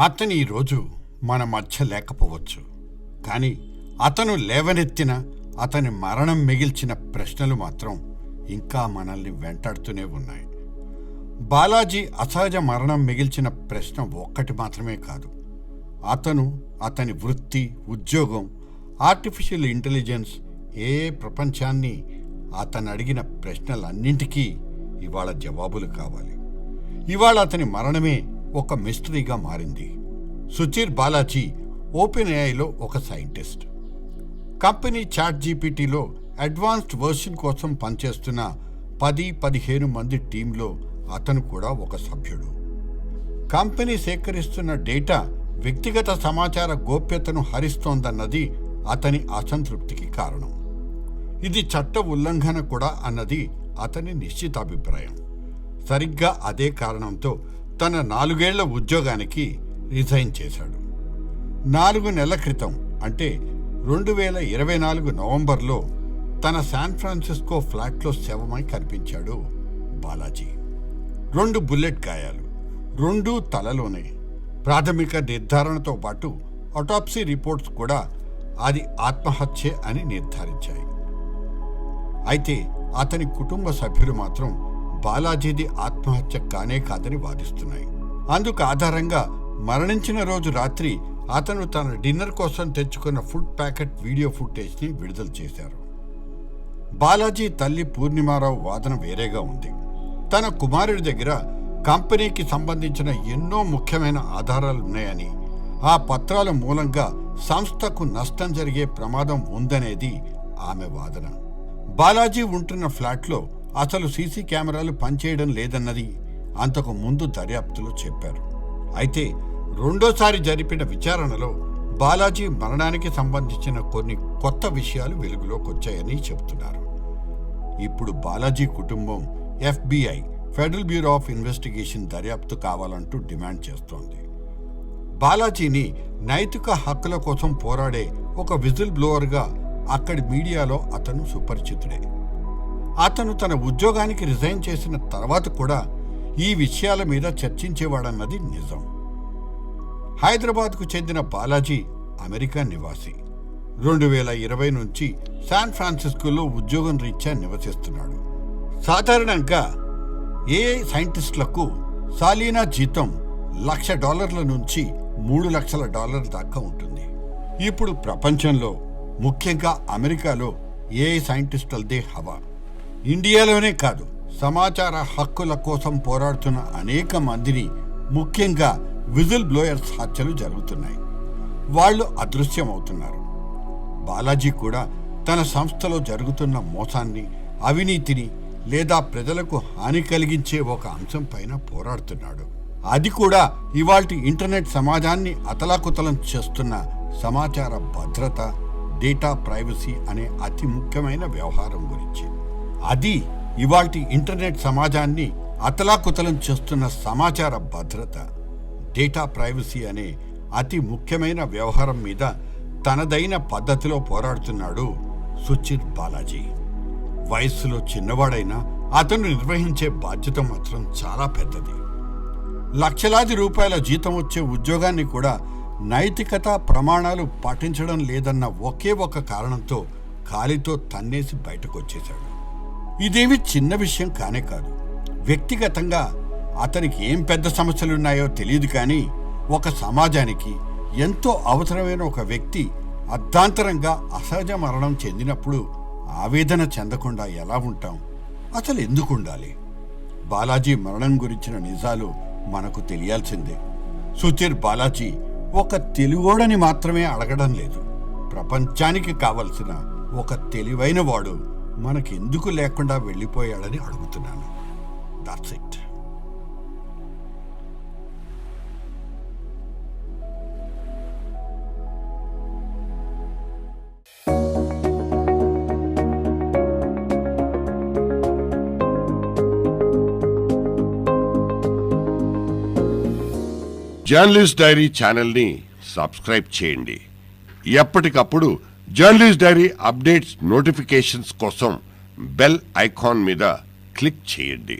అతను ఈరోజు మన మధ్య లేకపోవచ్చు కానీ అతను లేవనెత్తిన అతని మరణం మిగిల్చిన ప్రశ్నలు మాత్రం ఇంకా మనల్ని వెంటాడుతూనే ఉన్నాయి. బాలాజీ అసహజ మరణం మిగిల్చిన ప్రశ్న ఒక్కటి మాత్రమే కాదు. అతను అతని వృత్తి ఉద్యోగం ఆర్టిఫిషియల్ ఇంటెలిజెన్స్ ఏ ప్రపంచాన్ని అతను అడిగిన ప్రశ్నలన్నింటికీ ఇవాళ జవాబులు కావాలి. ఇవాళ అతని మరణమే ఒక మిస్టరీగా మారింది. సుచీర్ బాలాజీ ఓపెన్ ఏఐలో ఒక సైంటిస్ట్. కంపెనీ చాట్ జీపీటీలో అడ్వాన్స్డ్ వర్షన్ కోసం పనిచేస్తున్న పది పదిహేను మంది టీంలో అతను కూడా ఒక సభ్యుడు. కంపెనీ సేకరిస్తున్న డేటా వ్యక్తిగత సమాచార గోప్యతను హరిస్తోందన్నది అతని అసంతృప్తికి కారణం. ఇది చట్ట ఉల్లంఘన కూడా అన్నది అతని నిశ్చితాభిప్రాయం. సరిగ్గా అదే కారణంతో తన నాలుగేళ్ళ ఉద్యోగానికి రిజైన్ చేశాడు. నాలుగు నెలల క్రితం అంటే రెండు వేల ఇరవై నాలుగు నవంబర్లో తన శాన్ ఫ్రాన్సిస్కో ఫ్లాట్లో శవమై కనిపించాడు బాలాజీ. రెండు బుల్లెట్ గాయాలు రెండు తలలోనే ప్రాథమిక నిర్ధారణతో పాటు అటాప్సీ రిపోర్ట్స్ కూడా అది ఆత్మహత్యే అని నిర్ధారించాయి. అయితే అతని కుటుంబ సభ్యులు మాత్రం బాలాజీది ఆత్మహత్య కానే కాదని వాదిస్తున్నాయి. అందుకు ఆధారంగా మరణించిన రోజు రాత్రి అతను తన డిన్నర్ కోసం తెచ్చుకున్న ఫుడ్ ప్యాకెట్ వీడియో ఫుటేజ్ని విడుదల చేశారు. బాలాజీ తల్లి పూర్ణిమారావు వాదన వేరేగా ఉంది. తన కుమారుడి దగ్గర కంపెనీకి సంబంధించిన ఎన్నో ముఖ్యమైన ఆధారాలు ఉన్నాయని ఆ పత్రాల మూలంగా సంస్థకు నష్టం జరిగే ప్రమాదం ఉందనేది ఆమె వాదన. బాలాజీ ఉంటున్న ఫ్లాట్లో అసలు సీసీ కెమెరాలు పనిచేయడం లేదన్నది అంతకు ముందు దర్యాప్తులో చెప్పారు. అయితే రెండోసారి జరిపిన విచారణలో బాలాజీ మరణానికి సంబంధించిన కొన్ని కొత్త విషయాలు వెలుగులోకి వచ్చాయని చెబుతున్నారు. ఇప్పుడు బాలాజీ కుటుంబం FBI federal bureau of investigation దర్యాప్తు కావాలంటూ డిమాండ్ చేస్తోంది. బాలాజీని నైతిక హక్కుల కోసం పోరాడే ఒక విజిల్ బ్లోవర్గా అక్కడి మీడియాలో అతను సుపరిచితుడే. అతను తన ఉద్యోగానికి రిజైన్ చేసిన తర్వాత కూడా ఈ విషయాల మీద చర్చించేవాడన్నది నిజం. హైదరాబాద్కు చెందిన బాలాజీ అమెరికా నివాసి. రెండు వేల ఇరవై నుంచి శాన్ ఫ్రాన్సిస్కోలో ఉద్యోగం రీత్యా నివసిస్తున్నాడు. సాధారణంగా ఏఐ సైంటిస్టులకు సాలీనా జీతం లక్ష డాలర్ల నుంచి మూడు లక్షల డాలర్ దాకా ఉంటుంది. ఇప్పుడు ప్రపంచంలో ముఖ్యంగా అమెరికాలో ఏఐ సైంటిస్టులదే హవా. ఇండియాలోనే కాదు సమాచార హక్కుల కోసం పోరాడుతున్న అనేక మందిని ముఖ్యంగా విజిల్ బ్లోయర్స్ హత్యలు జరుగుతున్నాయి. వాళ్ళు అదృశ్యమవుతున్నారు. బాలాజీ కూడా తన సంస్థలో జరుగుతున్న మోసాన్ని అవినీతిని లేదా ప్రజలకు హాని కలిగించే ఒక అంశం పైన పోరాడుతున్నాడు. అది కూడా ఇవాల్టి ఇంటర్నెట్ సమాజాన్ని అతలాకుతలం చేస్తున్న సమాచార భద్రత డేటా ప్రైవసీ అనే అతి ముఖ్యమైన వ్యవహారం గురించి. అది ఇవాల్టి ఇంటర్నెట్ సమాజాన్ని అతలాకుతలం చేస్తున్న సమాచార భద్రత డేటా ప్రైవసీ అనే అతి ముఖ్యమైన వ్యవహారం మీద తనదైన పద్ధతిలో పోరాడుతున్నాడు సుచిత్ బాలాజీ. వయస్సులో చిన్నవాడైనా అతను నిర్వహించే బాధ్యత మాత్రం చాలా పెద్దది. లక్షలాది రూపాయల జీతం వచ్చే ఉద్యోగాన్ని కూడా నైతికత ప్రమాణాలు పాటించడం లేదన్న ఒకే ఒక కారణంతో కాలితో తన్నేసి బయటకు వచ్చేశాడు ఇదేమి చిన్న విషయం కానే కాదు. వ్యక్తిగతంగా అతనికి ఏం పెద్ద సమస్యలున్నాయో తెలియదు కానీ ఒక సమాజానికి ఎంతో అవసరమైన ఒక వ్యక్తి అర్ధాంతరంగా అసహజ మరణం చెందినప్పుడు ఆవేదన చెందకుండా ఎలా ఉంటాం? అసలు ఎందుకు ఉండాలి? బాలాజీ మరణం గురించిన నిజాలు మనకు తెలియాల్సిందే. సుచిర్ బాలాజీ ఒక తెలుగోడని మాత్రమే అడగడం లేదు. ప్రపంచానికి కావలసిన ఒక తెలివైన వాడు మనకెందుకు లేకుండా వెళ్ళిపోయాడని అడుగుతున్నాను. దాట్స్ ఇట్ జర్నలిస్ట్ డైరీ ఛానల్ని సబ్స్క్రైబ్ చేయండి. ఎప్పటికప్పుడు జర్నలిస్ట్ డైరీ అప్డేట్స్ నోటిఫికేషన్స్ కోసం బెల్ ఐకాన్ మీద క్లిక్ చేయండి.